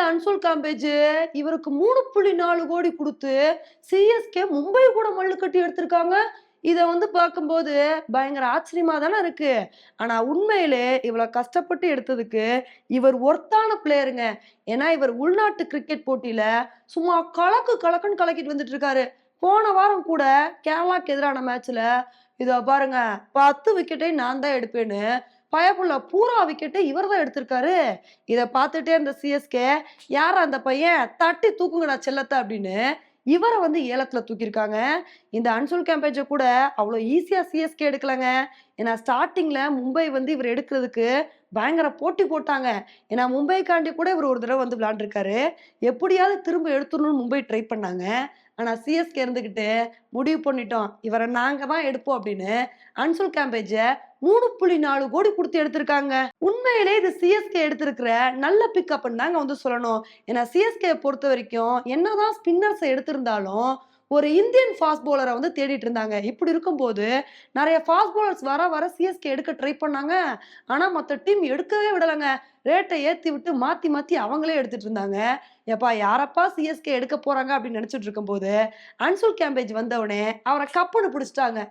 இந்த அன்சோல் காம்பேஜ் இவருக்கு மூணு புள்ளி நாலு கோடி கொடுத்து சிஎஸ்கே மும்பை கூட மல்லு கட்டி எடுத்திருக்காங்க. இதை வந்து பார்க்கும்போது பயங்கர ஆச்சரியமா தானே இருக்கு. ஆனா உண்மையிலே இவ்வளவு கஷ்டப்பட்டு எடுத்ததுக்கு இவர் ஒர்த்தான பிளேயருங்க ஏன்னா இவர் உள்நாட்டு கிரிக்கெட் போட்டியில சும்மா கலக்கு கலக்குன்னு கலக்கிட்டு வந்துட்டு இருக்காரு. போன வாரம் கூட கேரளாக்கு எதிரான மேட்ச்ல இதோ பாருங்க பத்து விக்கெட்டை நான் தான் எடுப்பேன்னு பயப்புள்ள பூரா விக்கெட்டு இவர் தான் எடுத்திருக்காரு. இதை பார்த்துட்டே இருந்த சிஎஸ்கே யார் அந்த பையன்? தட்டி தூக்குங்கடா செல்லத்தை அப்படின்னு இவரை வந்து ஏலத்தில் தூக்கியிருக்காங்க. இந்த அன்சுல் கேம்பேஜை கூட அவ்வளோ ஈஸியாக சிஎஸ்கே எடுக்கலங்க. ஏன்னா ஸ்டார்டிங்கில் மும்பை வந்து இவர் எடுக்கிறதுக்கு பயங்கர போட்டி போட்டாங்க. ஏன்னா மும்பைக்காண்டி கூட இவர் ஒரு தடவை வந்து விளாண்டுருக்காரு. எப்படியாவது திரும்ப எடுத்துடணும்னு மும்பை ட்ரை பண்ணாங்க. ஆனால் சிஎஸ்கே இருந்துக்கிட்டு முடிவு பண்ணிட்டோம். இவரை நாங்கள் தான் எடுப்போம் அப்படின்னு அன்சுல் கேம்பேஜை மூணு புள்ளி நாலு கோடி கொடுத்து எடுத்திருக்காங்க. உண்மையிலே இது சிஎஸ்கே எடுத்திருக்கிற நல்ல பிக்கப்னு தாங்க வந்து சொல்லணும். ஏன்னா சிஎஸ்கே பொறுத்த வரைக்கும் என்னதான் ஸ்பின்னர்ஸை எடுத்திருந்தாலும் ஒரு இந்தியன் ஃபாஸ்ட் பவுலரை வந்து தேடிட்டு இருந்தாங்க. இப்படி இருக்கும்போது நிறைய ஃபாஸ்ட் போலர்ஸ் வர வர சிஎஸ்கே எடுக்க ட்ரை பண்ணாங்க. ஆனால் மற்ற டீம் எடுக்கவே விடலைங்க. ரேட்டை ஏற்றி விட்டு மாற்றி மாற்றி அவங்களே எடுத்துட்டு இருந்தாங்க. எப்பா யாரப்பா சிஎஸ்கே எடுக்க போகிறாங்க அப்படின்னு நினச்சிட்டு இருக்கும்போது அன்சுல் கேம்பேஜ் வந்தவுடனே அவரை கப்புன்னு பிடிச்சிட்டாங்க.